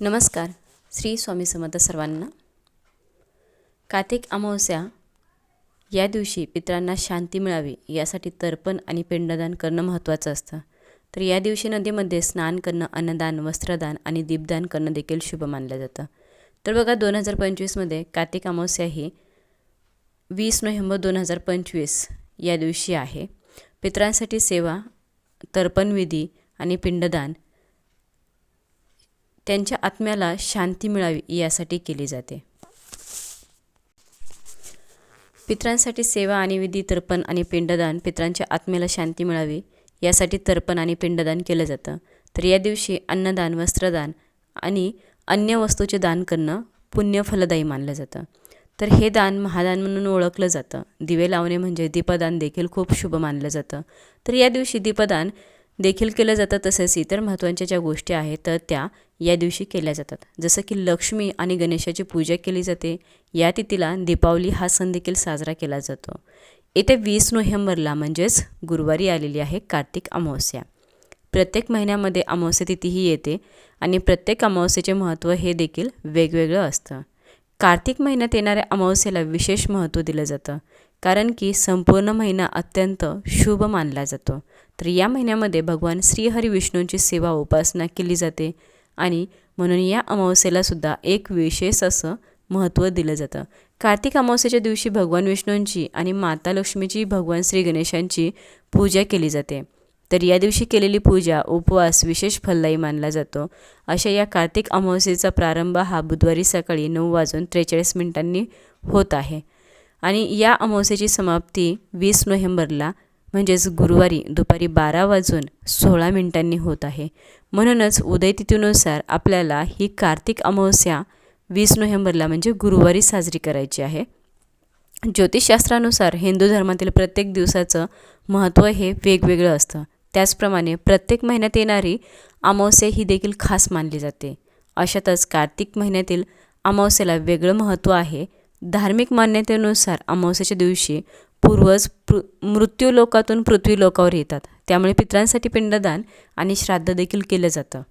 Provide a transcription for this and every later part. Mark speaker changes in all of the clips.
Speaker 1: नमस्कार श्री स्वामी समर्थ सर्वांना. कार्तिक अमावस्या या दिवशी पितरांना शांती मिळावी यासाठी तर्पण आणि पिंडदान करणं महत्त्वाचं असतं. तर या दिवशी नदीमध्ये स्नान करणं अन्नदान वस्त्रदान आणि दीपदान करणं देखील शुभ मानलं जातं. तर बघा दोन हजार पंचवीसमध्ये कार्तिक अमावस्या ही वीस नोव्हेंबर दोन हजार पंचवीस या दिवशी आहे. पितरांसाठी सेवा तर्पणविधी आणि पिंडदान त्यांच्या आत्म्याला शांती मिळावी यासाठी केली जाते. पितरांसाठी सेवा आणि विधी तर्पण आणि पिंडदान पितरांच्या आत्म्याला शांती मिळावी यासाठी तर्पण आणि पिंडदान केलं जातं. तर या दिवशी अन्नदान वस्त्रदान आणि अन्य वस्तूचे दान करणं पुण्यफलदायी मानलं जातं. तर हे दान महादान म्हणून ओळखलं जातं. दिवे लावणे म्हणजे दीपदान देखील खूप शुभ मानलं जातं. तर या दिवशी दीपदान देखील केलं जातं तसेच इतर महत्त्वाच्या ज्या गोष्टी आहेत तर त्या या दिवशी केल्या जातात. जसं की लक्ष्मी आणि गणेशाची पूजा केली जाते. या तिथीला दीपावली हा सण देखील साजरा केला जातो. येत्या वीस नोव्हेंबरला म्हणजेच गुरुवारी आलेली आहे कार्तिक अमावस्या. प्रत्येक महिन्यामध्ये अमावस्या तिथीही येते आणि प्रत्येक अमावस्येचे महत्त्व हे देखील वेगवेगळं असतं. कार्तिक महिन्यात येणाऱ्या अमावस्येला विशेष महत्त्व दिलं जातं. कारण की संपूर्ण महिना अत्यंत शुभ मानला जातो. तर या महिन्यामध्ये भगवान श्रीहरी विष्णूंची सेवा उपासना केली जाते आणि म्हणून या अमावस्येलासुद्धा एक विशेष असं महत्त्व दिलं जातं. कार्तिक अमावस्येच्या दिवशी भगवान विष्णूंची आणि माता लक्ष्मीची भगवान श्री गणेशांची पूजा केली जाते. तर या दिवशी केलेली पूजा उपवास विशेष फलदायी मानला जातो. अशा या कार्तिक अमावस्येचा प्रारंभ हा बुधवारी सकाळी नऊ वाजून त्रेचाळीस मिनिटांनी होत आहे. आणि या अमावस्येची समाप्ती वीस नोव्हेंबरला म्हणजेच गुरुवारी दुपारी बारा वाजून सोळा मिनिटांनी होत आहे. म्हणूनच उदयतिथीनुसार आपल्याला ही कार्तिक अमावस्या वीस नोव्हेंबरला म्हणजे गुरुवारी साजरी करायची आहे. ज्योतिषशास्त्रानुसार हिंदू धर्मातील प्रत्येक दिवसाचं महत्त्व हे वेगवेगळं असतं. त्याचप्रमाणे प्रत्येक महिन्यात येणारी अमावस्या ही देखील खास मानली जाते. अशातच कार्तिक महिन्यातील अमावस्येला वेगळं महत्त्व आहे. धार्मिक मान्यतेनुसार अमावस्येच्या दिवशी पूर्वज पृ मृत्यूलोकातून पृथ्वी लोकावर येतात. त्यामुळे पित्रांसाठी पिंडदान आणि श्राद्ध देखील केलं जातं.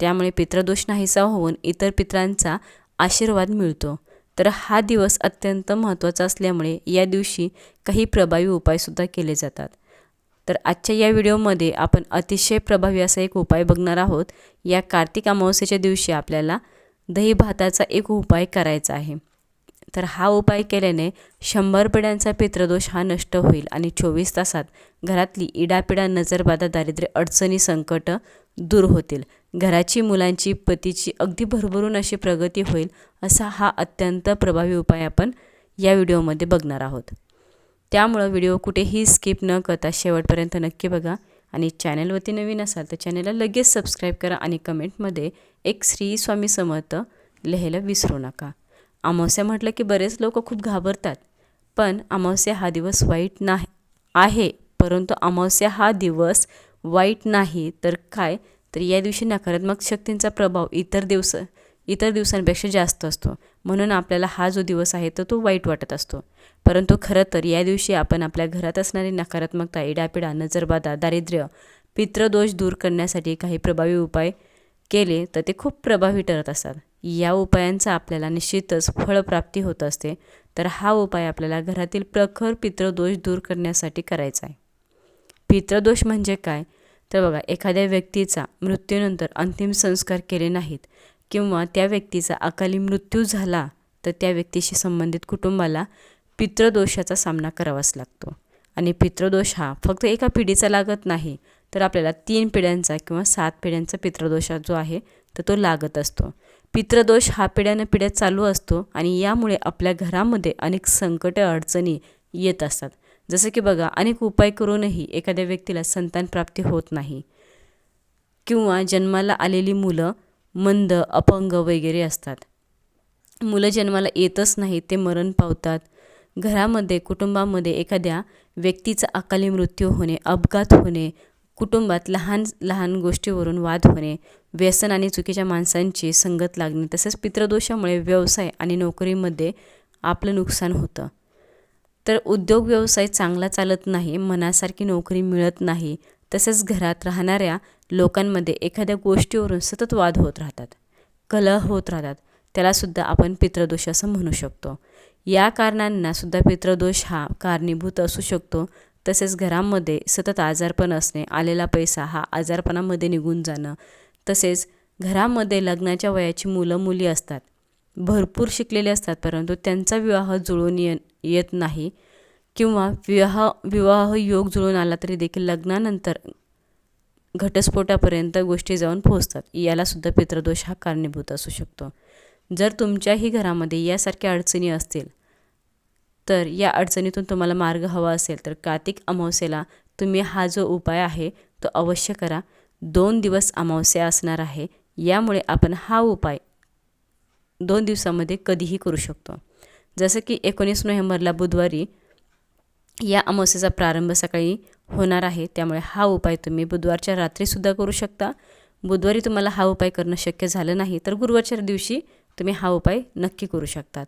Speaker 1: त्यामुळे पित्रदोष नाहीसा होऊन इतर पित्रांचा आशीर्वाद मिळतो. तर हा दिवस अत्यंत महत्त्वाचा असल्यामुळे या दिवशी काही प्रभावी उपायसुद्धा केले जातात. तर आजच्या या व्हिडिओमध्ये आपण अतिशय प्रभावी असा एक उपाय बघणार आहोत. या कार्तिक अमावस्येच्या दिवशी आपल्याला दही भाताचा एक उपाय करायचा आहे. तर हा उपाय केल्याने शंभर पिढ्यांचा पितृदोष हा नष्ट होईल आणि चोवीस तासात घरातली इडापिडा नजरबाधा दारिद्र्य अडचणी संकट दूर होतील. घराची मुलांची पतीची अगदी भरभरून अशी प्रगती होईल असा हा अत्यंत प्रभावी उपाय आपण या व्हिडिओमध्ये बघणार आहोत. त्यामुळं व्हिडिओ कुठेही स्किप न करता शेवटपर्यंत नक्की बघा आणि चॅनलवरती नवीन असाल तर चॅनलला लगेच सबस्क्राईब करा आणि कमेंटमध्ये एक श्री स्वामी समर्थ लिहायला विसरू नका. अमावस्या म्हटलं की बरेच लोक खूप घाबरतात पण अमावस्या हा दिवस वाईट नाही आहे. परंतु अमावस्या हा दिवस वाईट नाही तर काय? तर या दिवशी नकारात्मक शक्तींचा प्रभाव इतर दिवस इतर दिवसांपेक्षा जास्त असतो. म्हणून आपल्याला हा जो दिवस आहे तर तो वाईट वाटत असतो. परंतु खरं तर या दिवशी आपण आपल्या घरात असणारी नकारात्मकता इडापिडा नजरबाधा दारिद्र्य पितृदोष दूर करण्यासाठी काही प्रभावी उपाय केले तर ते खूप प्रभावी ठरत असतात. या उपायांचा आपल्याला निश्चितच फळप्राप्ती होत असते. तर हा उपाय आपल्याला घरातील प्रखर पितृदोष दूर करण्यासाठी करायचा आहे. पितृदोष म्हणजे काय? तर बघा एखाद्या व्यक्तीचा मृत्यूनंतर अंतिम संस्कार केले नाहीत किंवा त्या व्यक्तीचा अकाली मृत्यू झाला तर त्या व्यक्तीशी संबंधित कुटुंबाला पितृदोषाचा सामना करावाच लागतो. आणि पितृदोष हा फक्त एका पिढीचा लागत नाही तर आपल्याला तीन पिढ्यांचा किंवा सात पिढ्यांचा पितृदोष जो आहे तर तो लागत असतो. पितृदोष हा पिढ्यानं पिढ्या चालू असतो आणि यामुळे आपल्या घरामध्ये अनेक संकट अडचणी येत असतात. जसं की बघा अनेक उपाय करूनही एखाद्या व्यक्तीला संतान प्राप्ती होत नाही किंवा जन्माला आलेली मुलं मंद अपंग वगैरे असतात. मुलं जन्माला येतच नाही ते मरण पावतात. घरामध्ये कुटुंबामध्ये एखाद्या व्यक्तीचा अकाली मृत्यू होणे अपघात होणे कुटुंबात लहान लहान गोष्टीवरून वाद होणे व्यसन आणि चुकीच्या माणसांची संगत लागणे तसेच पितृदोषामुळे व्यवसाय आणि नोकरीमध्ये आपलं नुकसान होतं. तर उद्योग व्यवसाय चांगला चालत नाही मनासारखी नोकरी मिळत नाही तसेच घरात राहणाऱ्या लोकांमध्ये एखाद्या गोष्टीवरून सतत वाद होत राहतात कलह होत राहतात त्यालासुद्धा आपण पितृदोष असं म्हणू शकतो. या कारणांनासुद्धा पितृदोष हा कारणीभूत असू शकतो तसेच घरामध्ये सतत आजारपण असणे आलेला पैसा हा आजारपणामध्ये निघून जाणं तसेच घरामध्ये लग्नाच्या वयाची मुलं मुली असतात. भरपूर शिकलेले असतात परंतु त्यांचा विवाह जुळून ये येत नाही किंवा विवाह विवाह योग जुळून आला तरी देखील लग्नानंतर घटस्फोटापर्यंत गोष्टी जाऊन पोहोचतात. यालासुद्धा पितृदोष हा कारणीभूत असू शकतो. जर तुमच्याही घरामध्ये यासारख्या अडचणी असतील तर या अडचणीतून तुम्हाला मार्ग हवा असेल तर कार्तिक अमावस्येला तुम्ही हा जो उपाय आहे तो अवश्य करा. दोन दिवस अमावस्या असणार आहे. यामुळे आपण हा उपाय दोन दिवसामध्ये कधीही करू शकतो. जसं की एकोणीस नोव्हेंबरला बुधवारी या अमावस्येचा प्रारंभ सकाळी होणार आहे. त्यामुळे हा उपाय तुम्ही बुधवारच्या रात्रीसुद्धा करू शकता. बुधवारी तुम्हाला हा उपाय करणं शक्य झालं नाही तर गुरुवारच्या दिवशी तुम्ही हा उपाय नक्की करू शकतात.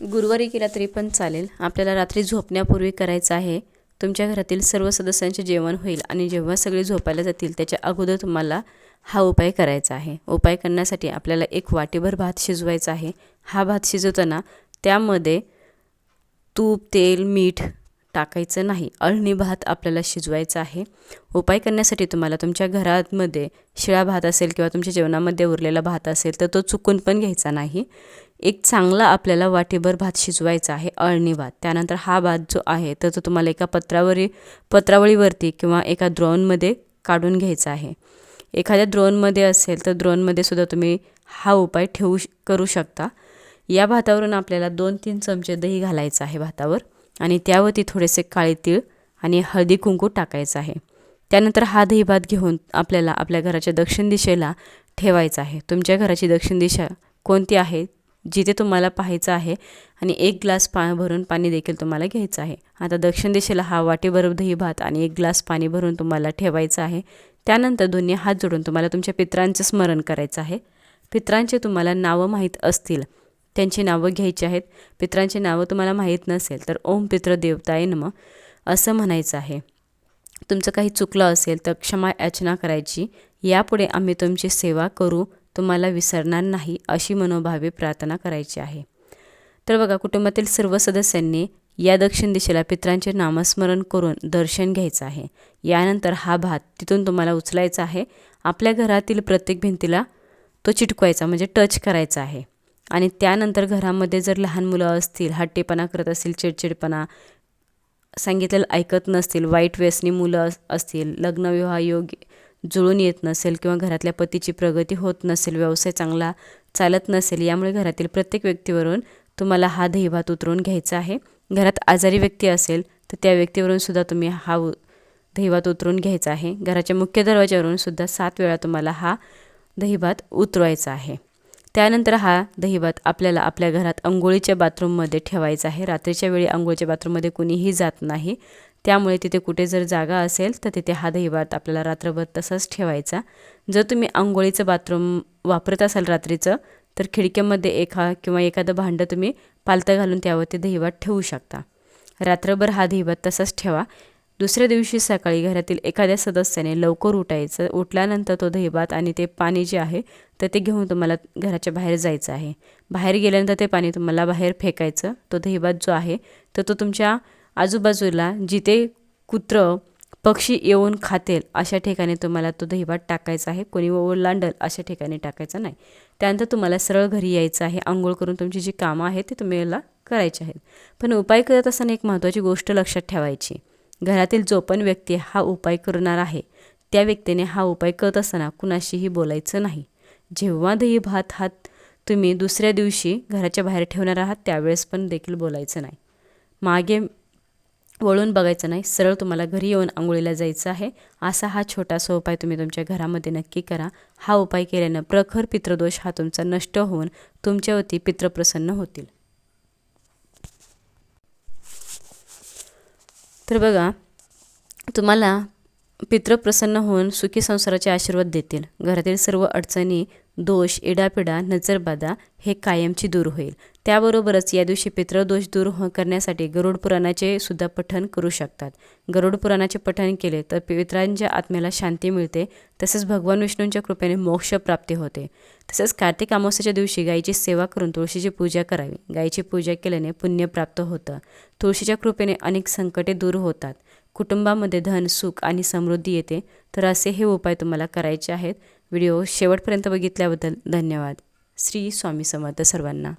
Speaker 1: गुरुवारी केला तरी पण चालेल. आपल्याला रात्री झोपण्यापूर्वी करायचं आहे. तुमच्या घरातील सर्व सदस्यांचे जेवण होईल आणि जेव्हा सगळे झोपायला जातील त्याच्या अगोदर तुम्हाला हा उपाय करायचा आहे. उपाय करण्यासाठी आपल्याला एक वाटीभर भात शिजवायचा आहे. हा भात शिजवताना त्यामध्ये तूप तेल मीठ टाकायचं नाही. अळणी भात आपल्याला शिजवायचा आहे. उपाय करण्यासाठी तुम्हाला तुमच्या घरामध्ये शिळा भात असेल किंवा तुमच्या जेवणामध्ये उरलेला भात असेल तर तो चुकून पण घ्यायचा नाही. एक चांगला आपल्याला वाटीभर भात शिजवायचा आहे अळणी भात. त्यानंतर हा भात जो आहे तर तो तुम्हाला एका पत्रावरी पत्रावळीवरती किंवा एका द्रोणमध्ये काढून घ्यायचा आहे. एखाद्या द्रोणमध्ये असेल तर द्रोणमध्ये सुद्धा तुम्ही हा उपाय ठेवू करू शकता. या भातावरून आपल्याला दोन तीन चमचे दही घालायचं आहे भातावर आणि त्यावरती थोडेसे काळे तीळ आणि हळदी कुंकू टाकायचं आहे. त्यानंतर हा दही भात घेऊन आपल्याला आपल्या घराच्या दक्षिण दिशेला ठेवायचा आहे. तुमच्या घराची दक्षिण दिशा कोणती आहे? जिथे तुम्हाला पाहायचं आहे आणि एक ग्लास पा भरून पाणी देखील तुम्हाला घ्यायचं आहे. आता दक्षिण दिशेला हा वाटीभर दही भात आणि एक ग्लास पाणी भरून तुम्हाला ठेवायचं आहे. त्यानंतर दोन्ही हात जोडून तुम्हाला तुमच्या पित्रांचं स्मरण करायचं आहे. पित्रांचे तुम्हाला नावं माहीत असतील. त्यांची नावं घ्यायची आहेत. पित्रांची नावं तुम्हाला माहीत नसेल तर ओम पित्र देवताय नम असं म्हणायचं आहे. तुमचं काही चुकलं असेल तर क्षमा याचना करायची. यापुढे आम्ही तुमची सेवा करू. तुम्हाला विसरणार नाही अशी मनोभावे प्रार्थना करायची आहे. तर बघा कुटुंबातील सर्व सदस्यांनी या दक्षिण दिशेला पित्रांचे नामस्मरण करून दर्शन घ्यायचं आहे. यानंतर हा भात तिथून तुम्हाला उचलायचा आहे. आपल्या घरातील प्रत्येक भिंतीला तो चिटकवायचा म्हणजे टच करायचा आहे. आणि त्यानंतर घरामध्ये जर लहान मुलं असतील हट्टेपणा करत असतील चिडचिडपणा सांगितलेलं ऐकत नसतील वाईट व्यसनी मुलं असतील लग्नविवाह योग्य जुळून येत नसेल किंवा घरातल्या पतीची प्रगती होत नसेल व्यवसाय चांगला चालत नसेल यामुळे घरातील प्रत्येक व्यक्तीवरून तुम्हाला हा दहीभात उतरवून घ्यायचा आहे. घरात आजारी व्यक्ती असेल तर त्या व्यक्तीवरून सुद्धा तुम्ही हा दहीभात उतरून घ्यायचा आहे. घराच्या मुख्य दरवाज्यावरून सुद्धा सात वेळा तुम्हाला हा दहीभात उतरवायचा आहे. त्यानंतर हा दहीभात आपल्याला आपल्या घरात अंघोळीच्या बाथरूममध्ये ठेवायचा आहे. रात्रीच्या वेळी अंघोळीच्या बाथरूममध्ये कुणीही जात नाही. त्यामुळे तिथे कुठे जर जागा असेल तर तिथे हा दहीभात आपल्याला रात्रभर तसंच ठेवायचा. जर तुम्ही आंघोळीचं बाथरूम वापरत असाल रात्रीचं तर खिडक्यामध्ये एका किंवा एखादं भांडं तुम्ही पालतं घालून त्यावरती दहीभात ठेवू शकता. रात्रभर हा दहीभात तसाच ठेवा. दुसऱ्या दिवशी सकाळी घरातील एखाद्या सदस्याने लवकर उठायचं. उठल्यानंतर तो दहीभात आणि ते पाणी जे आहे तर ते घेऊन तुम्हाला घराच्या बाहेर जायचं आहे. बाहेर गेल्यानंतर ते पाणी तुम्हाला बाहेर फेकायचं. तो दहीभात जो आहे तर तो तुमच्या आजूबाजूला जिथे कुत्रं पक्षी येऊन खातील अशा ठिकाणी तुम्हाला तो दहीभात टाकायचा आहे. कोणी ओलांडल अशा ठिकाणी टाकायचा नाही. त्यानंतर तुम्हाला सरळ घरी यायचं आहे. आंघोळ करून तुमची जी कामं आहेत ती तुम्हाला करायची आहेत. पण उपाय करत असताना एक महत्त्वाची गोष्ट लक्षात ठेवायची. घरातील जो पण व्यक्ती हा उपाय करणार आहे. त्या व्यक्तीने हा उपाय करत असताना कुणाशीही बोलायचं नाही. जेव्हा दही भात हात तुम्ही दुसऱ्या दिवशी घराच्या बाहेर ठेवणार आहात त्यावेळेस पण देखील बोलायचं नाही. मागे वळून बघायचं नाही. सरळ तुम्हाला घरी येऊन आंघोळीला जायचं आहे. असा हा छोटासा उपाय तुम्ही तुमच्या घरामध्ये नक्की करा. हा उपाय केल्यानं प्रखर पितृदोष हा तुमचा नष्ट होऊन तुमच्यावरती पितृप्रसन्न होतील. तर बघा तुम्हाला पितृ प्रसन्न होऊन सुखी संसाराचे आशीर्वाद देतील. घरातील सर्व अडचणी दोष इडापिडा नजरबाधा हे कायमची दूर होईल. त्याबरोबरच या दिवशी पितृदोष दूर हो करण्यासाठी गरुड पुराणाचे सुद्धा पठण करू शकतात. गरुड पुराणाचे पठण केले तर पित्रांच्या आत्म्याला शांती मिळते तसेच भगवान विष्णूंच्या कृपेने मोक्ष प्राप्ती होते. तसेच कार्तिक अमावस्याच्या दिवशी गायीची सेवा करून तुळशीची पूजा करावी. गायीची पूजा केल्याने पुण्य प्राप्त होतं. तुळशीच्या कृपेने अनेक संकटे दूर होतात. कुटुंबामध्ये धन सुख आणि समृद्धी येते तर असे हे उपाय तुम्हाला करायचे आहेत. व्हिडिओ शेवटपर्यंत बघितल्याबद्दल धन्यवाद. श्री स्वामी समर्थ सर्वांना.